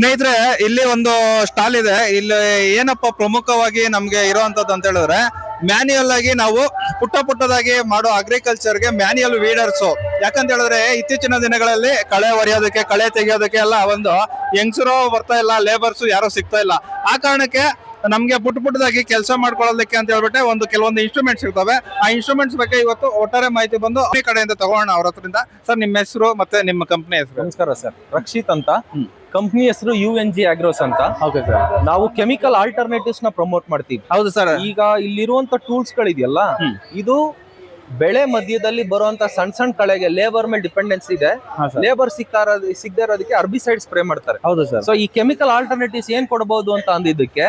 ಸ್ನೇಹಿತರೆ, ಇಲ್ಲಿ ಒಂದು ಸ್ಟಾಲ್ ಇದೆ. ಇಲ್ಲಿ ಏನಪ್ಪ ಪ್ರಮುಖವಾಗಿ ನಮ್ಗೆ ಇರುವಂತದ್ದು ಅಂತ ಹೇಳಿದ್ರೆ ಮ್ಯಾನ್ಯಲ್ ಆಗಿ ನಾವು ಪುಟ್ಟ ಪುಟ್ಟದಾಗಿ ಮಾಡೋ ಅಗ್ರಿಕಲ್ಚರ್ಗೆ ಮ್ಯಾನ್ಯಲ್ ವೀಡರ್ಸ್ ಯಾಕಂತ ಹೇಳಿದ್ರೆ, ಇತ್ತೀಚಿನ ದಿನಗಳಲ್ಲಿ ಕಳೆ ಒರೆಯೋದಕ್ಕೆ ಕಳೆ ತೆಗೆಯೋದಕ್ಕೆ ಎಲ್ಲ ಒಂದು ಹೆಂಗಸರು ಬರ್ತಾ ಇಲ್ಲ ಲೇಬರ್ಸ್ ಯಾರು ಸಿಗ್ತಾ ಇಲ್ಲ. ಆ ಕಾರಣಕ್ಕೆ ನಮ್ಗೆ ಪುಟ್ಟ ಪುಟ್ಟದಾಗಿ ಕೆಲಸ ಮಾಡ್ಕೊಳ್ಳೋದಕ್ಕೆ ಅಂತ ಹೇಳ್ಬಿಟ್ಟೆ ಒಂದು ಕೆಲವೊಂದು ಇನ್ಸ್ಟ್ರೂಮೆಂಟ್ಸ್ ಇರ್ತವೆ ಆ ಇನ್ಸ್ಟ್ರೂಮೆಂಟ್ಸ್ ಬಗ್ಗೆ ಇವತ್ತು ಒಟ್ಟಾರೆ ಮಾಹಿತಿ ಬಂದು ಈ ಕಡೆಯಿಂದ ತಗೋಣ ಅವ್ರ ಹತ್ರದಿಂದ. ಸರ್ ನಿಮ್ಮ ಹೆಸರು ಮತ್ತೆ ನಿಮ್ಮ ಕಂಪ್ನಿ ಹೆಸರು? ನಮಸ್ಕಾರ ಸರ್. ರಕ್ಷಿತ್ ಅಂತ. ಕಂಪ್ನಿ ಹೆಸರು ಯು ಎನ್ ಜಿ ಆಗ್ರೋಸ್ ಅಂತ. Okay sir. ನಾವು ಕೆಮಿಕಲ್ ಆಲ್ಟರ್ನೇಟಿವ್ಸ್ನ ಪ್ರಮೋಟ್ ಮಾಡ್ತೀವಿ. ಹೌದು ಸರ್. ಈಗ ಇಲ್ಲಿರುವಂತ ಟೂಲ್ಸ್ ಗಳಿದೆಯಲ್ಲ. ಇದು ಬೆಳೆ ಮಧ್ಯದಲ್ಲಿ ಬರುವಂತ ಸಣ್ಣ ಸಣ್ಣ ಕಳೆಗೆ ಲೇಬರ್ ಮೇಲೆ ಡಿಪೆಂಡೆನ್ಸ್ ಇದೆ. ಲೇಬರ್ ಸಿಗ್ತಾ ಇರೋದ್- ಸಿಗದೆ ಇರೋದಕ್ಕೆ ಅರ್ಬಿಸೈಡ್ ಸ್ಪ್ರೇ ಮಾಡ್ತಾರೆ. ಹೌದು ಸರ್. ಸೊ ಈ ಕೆಮಿಕಲ್ ಆಲ್ಟರ್ನೇಟಿವ್ಸ್ ಏನ್ ಕೊಡಬಹುದು ಅಂತ ಅಂದಿದ್ದಕ್ಕೆ.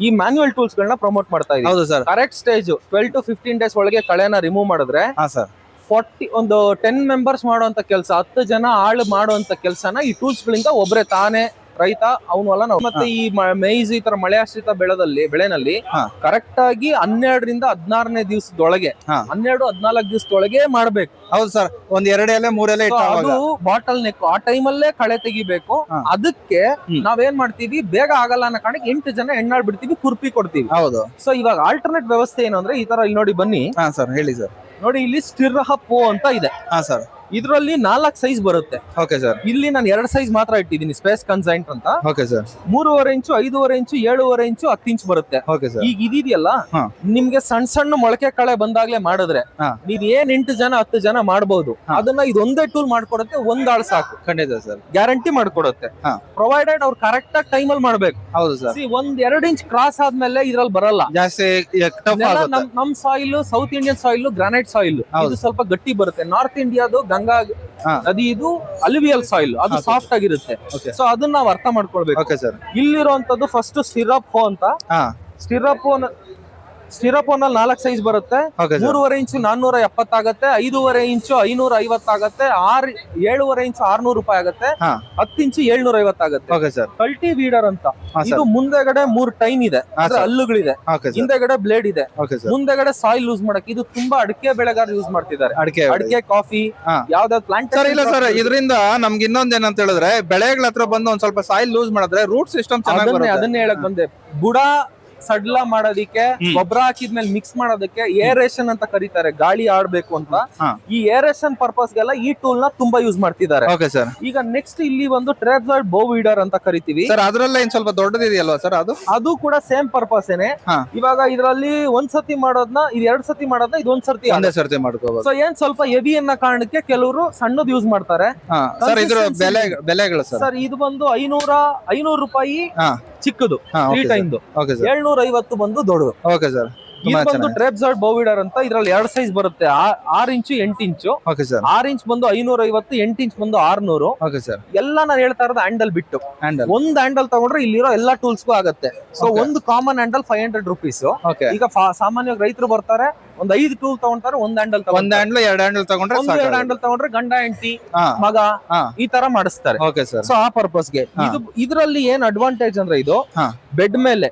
ಈ ಮ್ಯಾನ್ಯುವಲ್ ಟೂಲ್ಸ್ ಗಳನ್ನ ಪ್ರಮೋಟ್ ಮಾಡ್ತಾ ಹೌದು sir. Correct stage twelve to fifteen days ಒಳಗೆ ಕಳೆನ ರಿಮೂವ್ ಮಾಡಿದ್ರೆ ಹಾ ಸರ್. ಫಾರ್ಟಿ ಒಂದು ಟೆನ್ ಮೆಂಬರ್ಸ್ ಮಾಡುವಂತ ಕೆಲಸ ಹತ್ತು ಜನ ಆಳು ಮಾಡುವಂತ ಕೆಲಸನ ಈ ಟೂಲ್ಸ್ ಗಳಿಂದ ಒಬ್ರೆ ತಾನೇ ರೈತ ಅವನು ಅಲ್ಲ ನಾವು. ಮತ್ತೆ ಈ ಮೇಯ್ಸ್ ಈ ತರ ಮಳೆ ಆಶ್ರಿತ ಬೆಳೆದಲ್ಲಿ ಬೆಳೆನಲ್ಲಿ. ಕರೆಕ್ಟ್ ಆಗಿ ಹನ್ನೆರಡರಿಂದ ಹದಿನಾರನೇ ದಿವಸದೊಳಗೆ. ಹನ್ನೆರಡು ಹದಿನಾಲ್ಕು ದಿವಸದೊಳಗೆ ಮಾಡ್ಬೇಕು. ಹೌದು ಸರ್ ಒಂದ್ ಎರಡು ಎಲೆ ಮೂರೆಲೆ ಇಟ್ಟು ಅದು ಬಾಟಲ್ ನೆಕ್ ಆ ಟೈಮಲ್ಲೇ ಕಳೆ ತೆಗಿಬೇಕು. ಅದಕ್ಕೆ. ನಾವೇನ್ ಮಾಡ್ತೀವಿ ಬೇಗ ಆಗಲ್ಲ ಅನ್ನೋ ಕಾರಣಕ್ಕೆ ಎಂಟು ಜನ ಎಣ್ಣಾಳ್ ಬಿಡ್ತೀವಿ ಕುರ್ಪಿ ಕೊಡ್ತೀವಿ. ಹೌದು. ಸೊ ಇವಾಗ ಆಲ್ಟರ್ನೇಟ್ ವ್ಯವಸ್ಥೆ ಏನು ಅಂದ್ರೆ ಈ ತರ ಇಲ್ಲಿ ನೋಡಿ ಬನ್ನಿ. ಹಾ ಸರ್ ಹೇಳಿ ಸರ್. ನೋಡಿ ಇಲ್ಲಿ ಸ್ಟಿರ್ಹ ಪೋ ಅಂತ ಇದೆ. ಹಾ ಸರ್. ಇದ್ರಲ್ಲಿ ನಾಲ್ಕು ಸೈಜ್ ಬರುತ್ತೆ. ಓಕೆ ಸರ್ ಇಲ್ಲಿ ನಾನು ಎರಡ್ ಸೈಜ್ ಮಾತ್ರ ಇಟ್ಟಿದ್ದೀನಿ ಸ್ಪೇಸ್ ಕನ್ಸೈಂಟ್ ಅಂತ. ಓಕೆ ಸರ್ ಮೂರುವರೆ ಇಂಚು ಐದೂವರೆ ಇಂಚು ಏಳುವರೆ ಇಂಚು ಹತ್ತು ಇಂಚು ಬರುತ್ತೆ. ಓಕೆ ಸರ್ ಈಗ ಇದಿದೆಯಲ್ಲ ಹಾ. ನಿಮ್ಗೆ ಸಣ್ಣ ಸಣ್ಣ ಮೊಳಕೆ ಕಳೆ ಬಂದಾಗ್ಲೇ ಮಾಡಿದ್ರೆ. ನೀವ್ ಏನ್ ಎಂಟು ಜನ ಹತ್ತು ಜನ ಮಾಡಬಹುದು ಅದನ್ನ ಇದೊಂದೇ ಟೂಲ್ ಮಾಡ್ಕೊಡುತ್ತೆ ಒಂದ್ ಆಳ್ ಸಾಕು. ಖಂಡಿತ ಸರ್ ಗ್ಯಾರಂಟಿ ಮಾಡ್ಕೊಡುತ್ತೆ. ಪ್ರೊವೈಡೆಡ್ ಅವ್ರು ಕರೆಕ್ಟ್ ಆಗಿ ಟೈಮ್ ಅಲ್ಲಿ ಮಾಡ್ಬೇಕು. ಹೌದು ಸರ್ ಒಂದ್ ಎರಡು ಇಂಚ್ ಕ್ರಾಸ್ ಆದ್ಮೇಲೆ ಇದ್ರಲ್ಲಿ ಬರಲ್ಲ. ಜಾಸ್ತಿ ನಮ್ soil south Indian soil granite soil ಸ್ವಲ್ಪ ಗಟ್ಟಿ ಬರುತ್ತೆ. ನಾರ್ತ್ ಇಂಡಿಯಾದು ಗಂಗಾ ಅದು ನದಿ ಇದು ಅಲಿವಿಯಲ್ ಸಾಯಿಲ್ ಅದು ಸಾಫ್ಟ್ ಆಗಿರುತ್ತೆ. ಓಕೆ ಸೊ ಅದನ್ನ ನಾವು ಅರ್ಥ ಮಾಡ್ಕೊಳ್ಬೇಕು. Okay sir. ಇಲ್ಲಿರುವಂತದ್ದು ಫಸ್ಟ್ ಸ್ಟಿರಪ್ ಅಂತ. ಹಾ. ಸ್ಟಿರಪ್ ಅಲ್ಲಿ ನಾಲ್ಕು ಸೈಜ್ ಬರುತ್ತೆ. ಮೂರುವರೆ ಇಂಚು ನಾನ್ನೂರ ಎಪ್ಪತ್ತಾಗತ್ತೆ ಐದೂವರೆ ಇಂಚು ಐನೂರ ಐವತ್ತಾಗತ್ತೆ ಆರ್ ಏಳುವರೆ ಇಂಚು ಆರ್ನೂರು ರೂಪಾಯಿ ಆಗುತ್ತೆ ಹತ್ತು ಇಂಚು ಏಳ್ನೂರ ಐವತ್ತಾಗತ್ತೆ. ಕಲ್ಟಿ ವೀಡರ್ ಅಂತ. ಇದು ಮುಂದೆಗಡೆ ಮೂರ್ ಟೈನ್ ಇದೆ. ಹಲ್ಲುಗಳಿದೆ. ಹಿಂದೆಗಡೆ ಬ್ಲೇಡ್ ಇದೆ. ಮುಂದೆಗಡೆ ಸಾಯಿಲ್ ಯೂಸ್ ಮಾಡಕ್ ಇದು ತುಂಬಾ ಅಡಿಕೆ ಬೆಳೆಗಾರ ಯೂಸ್ ಮಾಡ್ತಿದ್ದಾರೆ. ಅಡಿಕೆ ಅಡಿಕೆ ಕಾಫಿ ಯಾವ್ದಾದ್ರು ಪ್ಲಾಂಟ್ ಸರ್ ಇಲ್ಲ ಸರ್ ಇದರಿಂದ ನಮ್ಗೆ ಇನ್ನೊಂದ್ ಏನಂತ ಹೇಳಿದ್ರೆ ಬೆಳೆಗಳ ಹತ್ರ ಬಂದು ಒಂದ್ ಸ್ವಲ್ಪ ಸಾಯಿಲ್ ಲೂಸ್ ಮಾಡಿದ್ರೆ ರೂಟ್ ಸಿಸ್ಟಮ್ ಚೆನ್ನಾಗಿ ಅದನ್ನೇ ಹೇಳಕ್ ಬಂದೆ. ಬುಡ ಸಡ್ಲ ಮಾಡೋದಿಕ್ಕೆ. ಗೊಬ್ಬರ ಹಾಕಿದ್ಮೇಲೆ ಮಿಕ್ಸ್ ಮಾಡೋದಕ್ಕೆ ಏರೇಷನ್ ಅಂತ ಕರೀತಾರೆ ಗಾಳಿ ಆಡ್ಬೇಕು ಅಂತ. ಈ ಏರೇಷನ್ ಪರ್ಪಸ್ಗೆಲ್ಲ ಈ ಟೂಲ್ನ ತುಂಬಾ ಯೂಸ್ ಮಾಡ್ತಿದ್ದಾರೆ. ಓಕೆ ಸರ್ ಈಗ ನೆಕ್ಸ್ಟ್ ಇಲ್ಲಿ ಒಂದು ಟ್ರೇಬ್ಸಾಯ್ಡ್ ಬೋ ವೀಡರ್ ಅಂತ ಕರಿತೀವಿ. ಸರ್ ಅದ್ರಲ್ಲೇ ಏನ್ ಸ್ವಲ್ಪ ದೊಡ್ಡದಿದೆಯಲ್ವಾ ಸರ್ ಅದು? ಅದು ಕೂಡ ಸೇಮ್ ಪರ್ಪಸ್ ಏನೆ. ಇವಾಗ ಇದರಲ್ಲಿ ಒಂದ್ ಸತಿ ಮಾಡೋದ್ನ ಇದು ಎರಡ್ ಸತಿ ಮಾಡೋದ್ನ ಇದೊಂದ್ ಸರ್ತಿ ಒಂದೇ ಸರ್ತಿ ಮಾಡ್ಕೋಬಹುದು ಸೊ ಏನ್ ಸ್ವಲ್ಪ ಹೆವಿ ಅನ್ನೋ ಕಾರಣಕ್ಕೆ ಕೆಲವರು ಸಣ್ಣದ್ ಯೂಸ್ ಮಾಡ್ತಾರೆ. ಸರ್ ಇದ್ರ ಬೆಲೆ ಬೆಲೆಗಳು ಸರ್ ಇದು ಬಂದು ಐನೂರ ಐನೂರು ರೂಪಾಯಿ ಚಿಕ್ಕದು ತ್ರೀ ಟೈಮ್ದು ಏಳ್ನೂರ ಐವತ್ತು ಬಂದು ದೊಡ್ಡದು. ಓಕೆ ಸರ್ ಇದು ಬಂದು ಚೆನ್ನಾಗಿ ಟ್ರೇಬ್ಸಾಯ್ಡ್ ಬೌವಿಡರ್ ಅಂತ ಇದ್ರಲ್ಲಿ ಎರಡ್ ಸೈಜ್ ಬರುತ್ತೆ. ಆರ್ ಇಂಚು ಎಂಟು ಇಂಚು ಓಕೆ ಸರ್ ಆರ್ ಇಂಚ್ ಬಂದು ಐನೂರ ಐವತ್ತು ಎಂಟು ಇಂಚ್ ಬಂದು ಆರ್ನೂರು. ಓಕೆ ಸರ್ ಎಲ್ಲ ನಾನು ಹೇಳ್ತಾ ಇರೋದು ಹ್ಯಾಂಡಲ್ ಬಿಟ್ಟು. ಹ್ಯಾಂಡಲ್ ಒಂದ್ ಹ್ಯಾಂಡಲ್ ತಗೊಂಡ್ರೆ ಇಲ್ಲಿರೋ ಎಲ್ಲಾ ಟೂಲ್ಸ್ಗೂ ಆಗುತ್ತೆ. ಸೊ. ಒಂದು common handle five hundred rupees ಈಗ ಸಾಮಾನ್ಯವಾಗಿ ರೈತರು ಬರ್ತಾರೆ ಒಂದ್ ಐದು ಟೂಲ್ ತಗೊಂತಾರೆ ಒಂದ್ ಹ್ಯಾಂಡಲ್ ಒಂದ್ ಹ್ಯಾಂಡಲ್ ಎರಡ್ ಹ್ಯಾಂಡಲ್ ತಗೊಂಡ್ರೆ ಎರಡು ಹ್ಯಾಂಡಲ್ ತಗೊಂಡ್ರೆ ಗಂಡ ಹೆಂಡತಿ ಮಗ ಈ ತರ ಮಾಡಿಸ್ತಾರೆ. ಓಕೆ ಸರ್ ಸೊ ಆ ಪರ್ಪಸ್ಗೆ ಗೆ. ಇದು ಇದರಲ್ಲಿ ಏನ್ ಅಡ್ವಾಂಟೇಜ್ ಅಂದ್ರೆ ಇದು ಬೆಡ್ ಮೇಲೆ.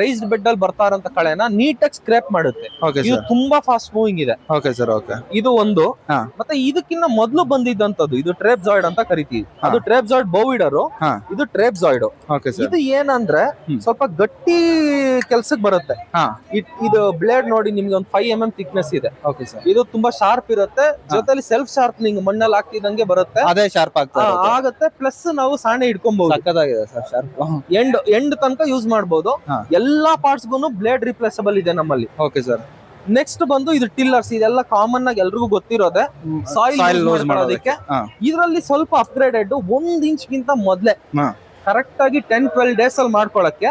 ರೈಸ್ಡ್ ಬೆಡ್ ಅಲ್ಲಿ ಬರ್ತಾ ಕಳೆನ ಕಳೆನ ನೀಟಾಗಿ ಸ್ಕ್ರಾಪ್ ಮಾಡುತ್ತೆ. ಇದು ತುಂಬಾ ಫಾಸ್ಟ್ ಮೂವಿಂಗ್ ಇದೆ. ಓಕೆ ಸರ್ ಓಕೆ ಇದು ಒಂದು. ಮತ್ತೆ ಇದಕ್ಕಿಂತ ಮೊದಲು ಬಂದಿದ್ದಂತದ್ದು ಇದು ಟ್ರೇಬ್ಸಾಯ್ಡ್ ಅಂತ ಕರಿತೀವಿ. ಅದು ಟ್ರೇಬ್ಸಾಯ್ಡ್ ಬೋವಿಡರ್. ಇದು ಟ್ರೇಪ್ ಜಾಯ್ಡ್ ಇದು ಏನಂದ್ರೆ ಸ್ವಲ್ಪ ಗಟ್ಟಿ ಕೆಲ್ಸಕ್ಕೆ ಬರುತ್ತೆ. ಇದು ಬ್ಲೇಡ್ ನೋಡಿ ನಿಮ್ಗೆ ಒಂದು ಫೈವ್ ಎಂ ಎಂ ಥಿಕ್ನೆಸ್ ಇದೆ. ಓಕೆ ಸರ್ ಇದು ತುಂಬಾ ಶಾರ್ಪ್ ಇರುತ್ತೆ. ಜೊತೆಲಿ ಸೆಲ್ಫ್ ಶಾರ್ಪ್ನಿಂಗ್ ಮಣ್ಣಲ್ಲಿ ಹಾಕ್ತಿದಂಗೆ ಬರುತ್ತೆ. ಅದೇ ಶಾರ್ಪ್ ಆಗುತ್ತೆ ಆಗ್ತಾ ಆಗತ್ತೆ. ಪ್ಲಸ್ ನಾವು ಸಾಣೆ ಶಾರ್ಪ್ ಎಂಡ್ ಎಂಡ್ ತನಕ ಯೂಸ್ ಮಾಡಬಹುದು. ಎಲ್ಲಾ ಪಾರ್ಟ್ಸ್ ಬ್ಲೇಡ್ ರಿಪ್ಲೇಸಬಲ್ ಇದೆ ನಮ್ಮಲ್ಲಿ. ಓಕೆ ಸರ್ ನೆಕ್ಸ್ಟ್ ಬಂದು ಇದು ಟಿಲ್ಲರ್ಸ್ ಇದೆಲ್ಲ ಕಾಮನ್ ಆಗಿ ಎಲ್ರಿಗೂ ಗೊತ್ತಿರೋದೆ. ಸಾಯಿಲ್ ಲೂಸ್ ಮಾಡೋದಕ್ಕೆ. ಇದರಲ್ಲಿ ಸ್ವಲ್ಪ ಅಪ್ಗ್ರೇಡೆಡ್ ಒಂದ್ ಇಂಚ್ ಗಿಂತ ಮೊದ್ಲೆ ಕರೆಕ್ಟ್ ಆಗಿ ಟೆನ್ ಟ್ವೆಲ್ ಡೇಸ್ ಅಲ್ಲಿ ಮಾಡ್ಕೊಳಕ್ಕೆ.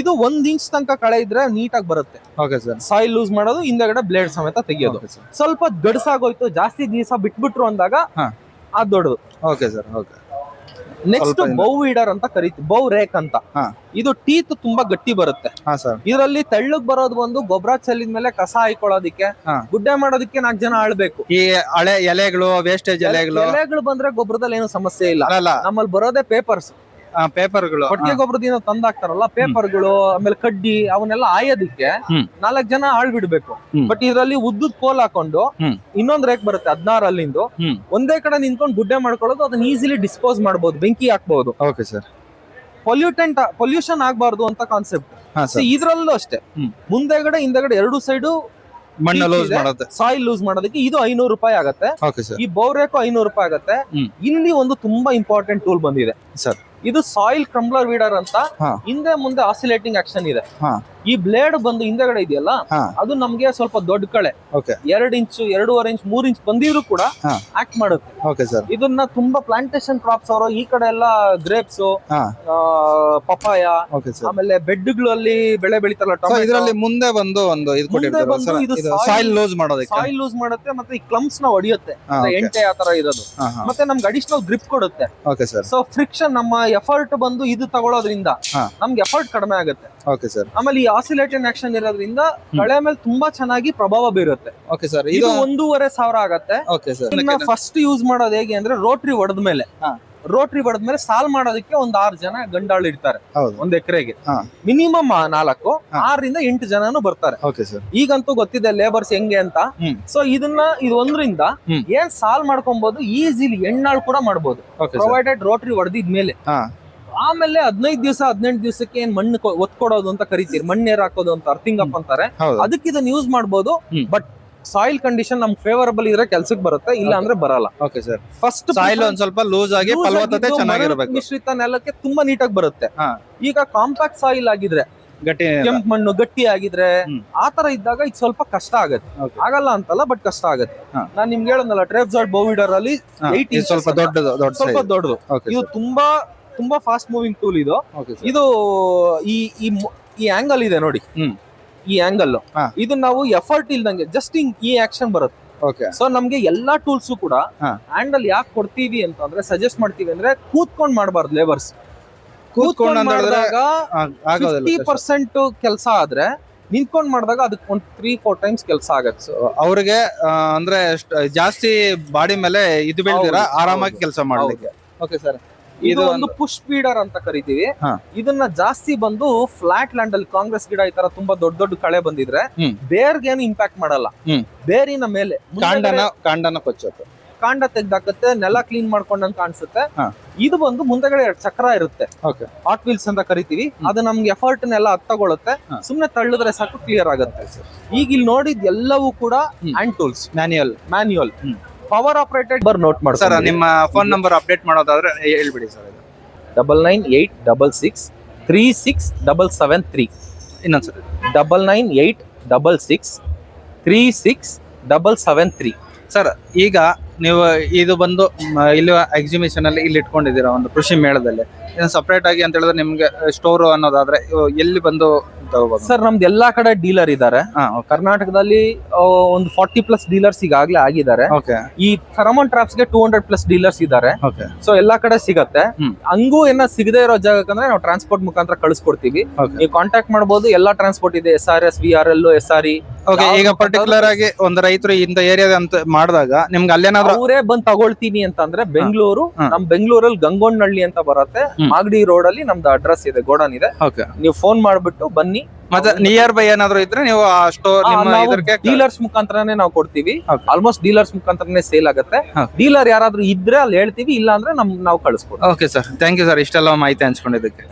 ಇದು ಒಂದ್ ಇಂಚ್ ತನಕ ಕಳೆ ಇದ್ರೆ ನೀಟಾಗಿ ಬರುತ್ತೆ. ಓಕೆ ಸರ್ ಸಾಯಿಲ್ ಲೂಸ್ ಮಾಡೋದು ಹಿಂದಗಡೆ ಬ್ಲೇಡ್ ಸಮೇತ ತೆಗಿಯೋದು. ಸ್ವಲ್ಪ ಗಡ್ಸಾಗೋಯ್ತು ಜಾಸ್ತಿ ದಿವಸ ಬಿಟ್ಬಿಟ್ರು ಅಂದಾಗ ಅದು ಅದ್ ದೊಡ್ಡದು. Okay sir okay next bow weeder ಅಂತ ಕರಿತೀವಿ ಬೌ ರೇಕ್ ಅಂತ ಇದು ಟೀತ್ ತುಂಬಾ ಗಟ್ಟಿ ಬರುತ್ತೆ. ಇದರಲ್ಲಿ ತೆಳ್ಳಗ್ ಬರೋದು ಒಂದು ಗೊಬ್ಬರ ಚೆಲ್ಲಿದ ಮೇಲೆ ಕಸ ಹಾಯ್ಕೊಳ್ಳೋದಿಕ್ಕೆ ಗುಡ್ಡೆ ಮಾಡೋದಕ್ಕೆ ನಾಲ್ಕು ಜನ ಆಳ್ಬೇಕು. ಈ ಹಳೆ ಎಲೆಗಳು ವೇಸ್ಟೇಜ್ ಎಲೆಗಳು. ಎಲೆಗಳು ಬಂದ್ರೆ ಗೊಬ್ಬರದಲ್ಲಿ ಏನು ಸಮಸ್ಯೆ ಇಲ್ಲ. ಅಲ್ಲ ನಮ್ಮಲ್ಲಿ ಬರೋದೇ ಪೇಪರ್ಸ್ ಪೇಪರ್ಗಳು. ಕೊಟ್ಟಿಗೆ ಗೊಬ್ಬರದಿಂದ ತಂದಾಕ್ತಾರಲ್ಲ ಪೇಪರ್ಗಳು ಆಮೇಲೆ ಕಡ್ಡಿ ಅವನ್ನೆಲ್ಲ ಆಯೋದಿಕ್ಕೆ ನಾಲ್ಕ್ ಜನ ಆಳ್ ಬಿಡ್ಬೇಕು ಬಟ್ ಇದರಲ್ಲಿ ಉದ್ದದ್ ಕೋಲ್ ಹಾಕೊಂಡು. ಇನ್ನೊಂದ್ ರೇಕ್ ಬರುತ್ತೆ ಹದಿನಾರು ಅಲ್ಲಿಂದು. ಒಂದೇ ಕಡೆ ನಿಂತ್ಕೊಂಡು ಗುಡ್ಡೆ ಮಾಡ್ಕೊಳ್ಳೋದು ಅದನ್ನ ಈಸಿಲಿ ಡಿಸ್ಪೋಸ್ ಮಾಡಬಹುದು ಬೆಂಕಿ ಹಾಕ್ಬಹುದು ಓಕೆ ಸರ್ ಪೊಲ್ಯೂಟೆಂಟ್ ಪೊಲ್ಯೂಷನ್ ಆಗಬಾರ್ದು ಅಂತ ಕಾನ್ಸೆಪ್ಟ್ ಇದ್ರಲ್ಲೂ ಅಷ್ಟೇ. ಮುಂದೆಗಡೆ ಹಿಂದೆಗಡೆ ಎರಡು ಸೈಡು ಮಣ್ಣು ಲೂಸ್. ಮಾಡುತ್ತೆ ಸಾಯಿಲ್ ಲೂಸ್ ಮಾಡೋದಕ್ಕೆ ಇದು ಐನೂರು ರೂಪಾಯಿ ಆಗತ್ತೆ. ಈ ಬೌರೇಕು ಐನೂರು ರೂಪಾಯಿ ಆಗತ್ತೆ. ಇಲ್ಲಿ ಒಂದು ತುಂಬಾ ಇಂಪಾರ್ಟೆಂಟ್ ಟೂಲ್ ಬಂದಿದೆ. ಸರ್ ಇದು ಸಾಯಿಲ್ ಕ್ರಂಬ್ಲರ್ ವೀಡರ್ ಅಂತ ಹಿಂದೆ ಮುಂದೆ ಆಸಿಲೇಟಿಂಗ್ ಆಕ್ಷನ್ ಇದೆ. ಈ ಬ್ಲೇಡ್ ಬಂದು ಹಿಂದೆಗಡೆ ಇದೆಯಲ್ಲ ಅದು ನಮ್ಗೆ ಸ್ವಲ್ಪ ದೊಡ್ಡ ಕಳೆ. ಎರಡ್ ಇಂಚು ಎರಡೂವರೆ ಇಂಚ್ ಮೂರ್ ಇಂಚ್ ಬಂದಿದ್ರು ಕೂಡ ಆಕ್ಟ್ ಮಾಡುತ್ತೆ. ಇದನ್ನ ತುಂಬಾ ಪ್ಲಾಂಟೇಶನ್ ಕ್ರಾಪ್ಸ್ ಅವರು ಈ ಕಡೆ ಎಲ್ಲ ಗ್ರೇಪ್ಸ್ ಪಪಾಯ ಆಮೇಲೆ ಬೆಡ್ಗಳಲ್ಲಿ ಬೆಳೆ ಬೆಳಿತಾರಲ್ಲ ಇದರಲ್ಲಿ ಮುಂದೆ ಬಂದು ಒಂದು ಸಾಯಿಲ್ ಲೂಸ್ ಮಾಡೋದಕ್ಕೆ. ಸಾಯಿಲ್ ಲೂಸ್ ಮಾಡುತ್ತೆ ಮತ್ತೆ ಈ ಕ್ಲಂಪ್ಸ್ನ ಹೊಡಿಯುತ್ತೆ ಎಂಟೆ ಆ ತರ ಇರೋದು. ಮತ್ತೆ ನಮ್ಗೆ ಅಡಿಷನಲ್ ಗ್ರಿಪ್ ಕೊಡುತ್ತೆ. ಸೊ ಫ್ರಿಕ್ಷನ್ ನಮ್ಮ ಎಫರ್ಟ್ ಬಂದು ಇದು ತಗೊಳೋದ್ರಿಂದ. ನಮ್ಗೆ ಎಫರ್ಟ್ ಕಡಿಮೆ ಆಗುತ್ತೆ. ಆಮೇಲೆ ಈ ಆಸಿಲೇಟೆಡ್ ಆಕ್ಷನ್ ಇರೋದ್ರಿಂದ ಕಳೆ ಮೇಲೆ ತುಂಬಾ ಚೆನ್ನಾಗಿ ಪ್ರಭಾವ ಬೀರುತ್ತೆ. ಓಕೆ ಸರ್ ಇದು ಇದು ಒಂದೂವರೆ ಸಾವಿರ ಆಗತ್ತೆ. ಓಕೆ ಸರ್ ಇದನ್ನ ಫಸ್ಟ್ ಯೂಸ್ ಮಾಡೋದು ಹೇಗೆ ಅಂದ್ರೆ ರೋಟ್ರಿ ಹೊಡೆದ ಮೇಲೆ. ಹಾ. ರೋಟ್ರಿ ಹೊಡೆದ ಮೇಲೆ ಸಾಲ್ ಮಾಡೋದಕ್ಕೆ ಒಂದ್ ಆರು ಜನ ಗಂಡಾಳು ಇರ್ತಾರೆ. ಹೌದು. ಒಂದ್ ಎಕರೆಗೆ. ಹಾ. ಮಿನಿಮಮ್ ನಾಲ್ಕು ಹಾ. ಆರರಿಂದ ಎಂಟು ಜನನು ಬರ್ತಾರೆ. ಓಕೆ ಸರ್ ಈಗಂತೂ ಗೊತ್ತಿದೆ ಲೇಬರ್ಸ್ ಹೆಂಗೆ ಅಂತ. ಹ್ಮ್. ಸೊ ಇದನ್ನ ಇದು ಒಂದ್ರಿಂದ ಹ್ಮ್. ಏನ್ ಸಾಲ್ ಮಾಡ್ಕೊಬಹುದು ಈಸಿಲಿ ಎಣ್ಣಾಳು ಕೂಡ ಮಾಡ್ಬೋದು. ಓಕೆ ಸರ್ ಪ್ರೊವೈಡೆಡ್ ರೋಟ್ರಿ ಹೊಡೆದಿದ್ಮೇಲೆ ಹಾ. ಆಮೇಲೆ ಹದಿನೈದು ದಿವಸ ಹದಿನೆಂಟು ದಿವಸಕ್ಕೆ ಏನ್ ಮಣ್ಣು ಒತ್ಕೊಡೋದು ಅಂತ ಕರಿತೀರಿ ಮಣ್ಣೇರ್ ಹಾಕೋದು ಅಂತ ಅರ್ಥಿಂಗ್ ಅಪ್ ಅಂತಾರೆ. ಅದಕ್ಕೆ ಇದನ್ನ ಯೂಸ್ ಮಾಡಬಹುದು ಬಟ್ ಸಾಯಿಲ್ ಕಂಡೀಷನ್ ನಮ್ ಫೇವರಬಲ್ ಇದ್ರೆ ಕೆಲ್ಸಕ್ಕೆ ಬರುತ್ತೆ ಇಲ್ಲ ಅಂದ್ರೆ ಬರಲ್ಲ. ಓಕೆ ಸರ್ ಫಸ್ಟ್ ಸಾಯಿಲ್ ಒಂದ್ ಸ್ವಲ್ಪ ಲೂಸ್ ಆಗಿ ಫಲವತ್ತತೆ ಚೆನ್ನಾಗಿರಬೇಕು. ಮಿಶ್ರಿತ ನೆಲಕ್ಕೆ ತುಂಬಾ ನೀಟಾಗಿ ಬರುತ್ತೆ. ಈಗ ಕಾಂಪ್ಯಾಕ್ಟ್ ಸಾಯಿಲ್ ಆಗಿದ್ರೆ ಕೆಂಪ್ ಕೆಂಪು ಮಣ್ಣು ಗಟ್ಟಿ ಆಗಿದ್ರೆ ಆತರ ಆ ತರ ಇದ್ದಾಗ ಇದು ಸ್ವಲ್ಪ ಕಷ್ಟ ಆಗತ್ತೆ. ಆಗಲ್ಲ ಅಂತಲ್ಲ ಬಟ್ ಕಷ್ಟ ಆಗತ್ತೆ. ನಾನು ನಿಮ್ಗೆ ಹೇಳೋದಲ್ಲ ಟ್ರೇಪ್ ಜಾಡ್ ಬೋವಿಡರ್ ಅಲ್ಲಿ ಸ್ವಲ್ಪ ದೊಡ್ಡದು ದೊಡ್ಡ ಸ್ವಲ್ಪ ದೊಡ್ಡದು. ಇದು ತುಂಬಾ ತುಂಬಾ ಫಾಸ್ಟ್ ಮೂವಿಂಗ್ ಟೂಲ್ ಇದು. ಇದು ಈ ಈ ಆಂಗಲ್ ಇದೆ ನೋಡಿ. ಈ ಆಂಗಲ್ ಇದು ನಾವು ಎಫರ್ಟ್ ಇಲ್ದಂಗೆ ಜಸ್ಟ್ ಹಿಂಗ್ ಈ ಆಕ್ಷನ್ ಬರುತ್ತೆ. ಓಕೆ ಸೊ ನಮ್ಗೆ ಎಲ್ಲಾ ಟೂಲ್ಸ್ ಕೂಡ ಆಂಗಲ್ ಹ್ಯಾಂಡಲ್ ಯಾಕೆ ಕೊಡ್ತೀವಿ ಅಂತಂದ್ರೆ ಸಜೆಸ್ಟ್ ಮಾಡ್ತೀವಿ ಅಂದ್ರೆ ಕೂತ್ಕೊಂಡ್ ಮಾಡಬಾರ್ದು ಲೇಬರ್ಸ್ ಕೂತ್ಕೊಂಡು ಅಂತ ಮಾಡಿದಾಗ ಫಿಫ್ಟಿ ಪರ್ಸೆಂಟ್ ಕೆಲಸ ಆದ್ರೆ ನಿಂತ್ಕೊಂಡ್ ಮಾಡಿದಾಗ ಅದಕ್ಕೆ ಒಂದ್ ತ್ರೀ ಫೋರ್ ಟೈಮ್ಸ್ ಕೆಲಸ ಆಗತ್ತೆ. ಅವ್ರಿಗೆ ಅಂದ್ರೆ ಜಾಸ್ತಿ ಬಾಡಿ ಮೇಲೆ ಇದು ಬೆಳ್ದಿರ ಆರಾಮಾಗಿ ಕೆಲಸ ಮಾಡೋದಕ್ಕೆ ಓಕೆ ಸರ್ ಇದು ಒಂದು ಪುಷ್ ಫೀಡರ್ ಅಂತ ಕರಿತೀವಿ. ಇದನ್ನ ಜಾಸ್ತಿ ಬಂದು ಫ್ಲಾಟ್ ಲ್ಯಾಂಡ್ ಅಲ್ಲಿ ಕಾಂಗ್ರೆಸ್ ಗಿಡ ಈ ತರ ತುಂಬಾ ದೊಡ್ಡ ದೊಡ್ಡ ಕಳೆ ಬಂದಿದ್ರೆ ಬೇರ್ಗೇನು ಬೇರ್ಗೆ ಏನು ಇಂಪ್ಯಾಕ್ಟ್ ಮಾಡಲ್ಲ. ಬೇರಿನ ಮೇಲೆ ಕಾಂಡನ ಕಾಂಡನ ಕೊಚ್ಚುತ್ತೆ. ಕಾಂಡ ತೆಗ್ದಾಕತ್ತೆ ನೆಲ ಕ್ಲೀನ್ ಮಾಡ್ಕೊಂಡಂಗ್ ಕಾಣಿಸುತ್ತೆ. ಇದು ಬಂದು ಮುಂದೆಗಡೆ ಎರಡು ಚಕ್ರ ಇರುತ್ತೆ. ಓಕೆ. ಹಾಟ್ ವೀಲ್ಸ್ ಅಂತ ಕರಿತೀವಿ. ಅದು ನಮ್ಗೆ ಎಫರ್ಟ್ ನೆಲ್ಲ ತಗೊಳುತ್ತೆ. ಸುಮ್ನೆ ತಳ್ಳಿದ್ರೆ ಸಾಕು ಕ್ಲಿಯರ್ ಆಗುತ್ತೆ. ಈಗ ಇಲ್ಲಿ ನೋಡಿದ್ ಎಲ್ಲವೂ ಕೂಡ. Hand tools manual manual. Power operated ಬರ್ ನೋಟ್ ಮಾಡಿ ಸರ್ ನಿಮ್ಮ ಫೋನ್ ನಂಬರ್ ಅಪ್ಡೇಟ್ ಮಾಡೋದಾದ್ರೆ ಹೇಳ್ಬಿಡಿ ಸರ್ ಇದು. Double nine eight double six three six double seven three ಇನ್ನೊಂದ್ಸರಿ double nine eight double six three six double seven three sir ಈಗ ನೀವು ಇದು ಬಂದು ಮ, ಇಲ್ಲಿ ಎಕ್ಸಿಬಿಷನ್ ಅಲ್ಲಿ ಇಲ್ಲಿ ಇಟ್ಕೊಂಡಿದ್ದೀರಾ ಒಂದು ಕೃಷಿ ಮೇಳದಲ್ಲಿ. ಸಪ್ರೇಟ್ ಆಗಿ ಅಂತ ಹೇಳಿದ್ರೆ ನಿಮ್ಗೆ ಸ್ಟೋರ್ ಅನ್ನೋದಾದ್ರೆ ಇವು ಎಲ್ಲಿ ಬಂದು ಸರ್ ನಮ್ದು ಎಲ್ಲಾ ಕಡೆ ಡೀಲರ್ ಇದ್ದಾರೆ ಕರ್ನಾಟಕದಲ್ಲಿ ಒಂದು ಫಾರ್ಟಿ ಪ್ಲಸ್ ಡೀಲರ್ಸ್ ಈಗಾಗಲೇ ಆಗಿದ್ದಾರೆ. ಓಕೆ ಈ ಥರಮನ್ ಟ್ರಾಪ್ಸ್ಗೆ ಟೂ ಹಂಡ್ರೆಡ್ ಪ್ಲಸ್ ಡೀಲರ್ಸ್ ಇದ್ದಾರೆ ಓಕೆ ಸೊ ಎಲ್ಲಾ ಕಡೆ ಸಿಗತ್ತೆ. ಹಂಗೂ ಏನ ಸಿಗದೆ ಇರೋ ಜಾಗಕ್ಕಂದ್ರೆ ನಾವು ಟ್ರಾನ್ಸ್ಪೋರ್ಟ್ ಮುಖಾಂತರ ಕಳಿಸ್ಕೊಡ್ತೀವಿ. ನೀವು ಕಾಂಟ್ಯಾಕ್ಟ್ ಮಾಡಬಹುದು ಎಲ್ಲಾ ಟ್ರಾನ್ಸ್ಪೋರ್ಟ್ ಇದೆ. S R S V R L S R E okay ಈಗ ಪರ್ಟಿಕ್ಯುಲರ್ ಆಗಿ ಒಂದು ರೈತರು ಇಂದ ಏರಿಯಾದ ಅಂತ ಮಾಡಿದಾಗ ನಿಮ್ಗೆ ಅಲ್ಲೇನಾದ್ರೂ ಅವರೇ ಬಂದ್ ತಗೊಳ್ತೀನಿ ಅಂತಂದ್ರೆ ಬೆಂಗಳೂರು ಹಾ. ನಮ್ ಬೆಂಗಳೂರಲ್ಲಿ ಗಂಗೋನಹಳ್ಳಿ ಅಂತ ಬರುತ್ತೆ. ಮಾಗಡಿ ರೋಡ್ ಅಲ್ಲಿ ನಮ್ದು ಅಡ್ರೆಸ್ ಇದೆ ಗೋಡನ್ ಇದೆ. ನೀವು ಫೋನ್ ಮಾಡ್ಬಿಟ್ಟು ಬನ್ನಿ. ಮತ್ತೆ ನಿಯರ್ ಬೈ ಏನಾದ್ರು ಇದ್ರೆ ನೀವು ಆ ಸ್ಟೋರ್ ನಿಮ್ಮ ಇದಕ್ಕೆ ಡೀಲರ್ಸ್ ಮುಖಾಂತರನೇ ನಾವು ಕೊಡ್ತೀವಿ. ಆಲ್ಮೋಸ್ಟ್ ಡೀಲರ್ಸ್ ಮುಖಾಂತರನೇ ಸೇಲ್ ಆಗುತ್ತೆ. ಡೀಲರ್ ಯಾರಾದ್ರೂ ಇದ್ರೆ ಅಲ್ಲಿ ಹೇಳ್ತೀವಿ ಇಲ್ಲ ಅಂದ್ರೆ ನಮ್ ನಾವು ಕಳಿಸ್ಕೊಡ್ತೀವಿ. Okay sir thank you sir ಇಷ್ಟೆಲ್ಲ ಮಾಹಿತಿ ಹಂಚ್ಕೊಂಡಿದ್ದಕ್ಕೆ.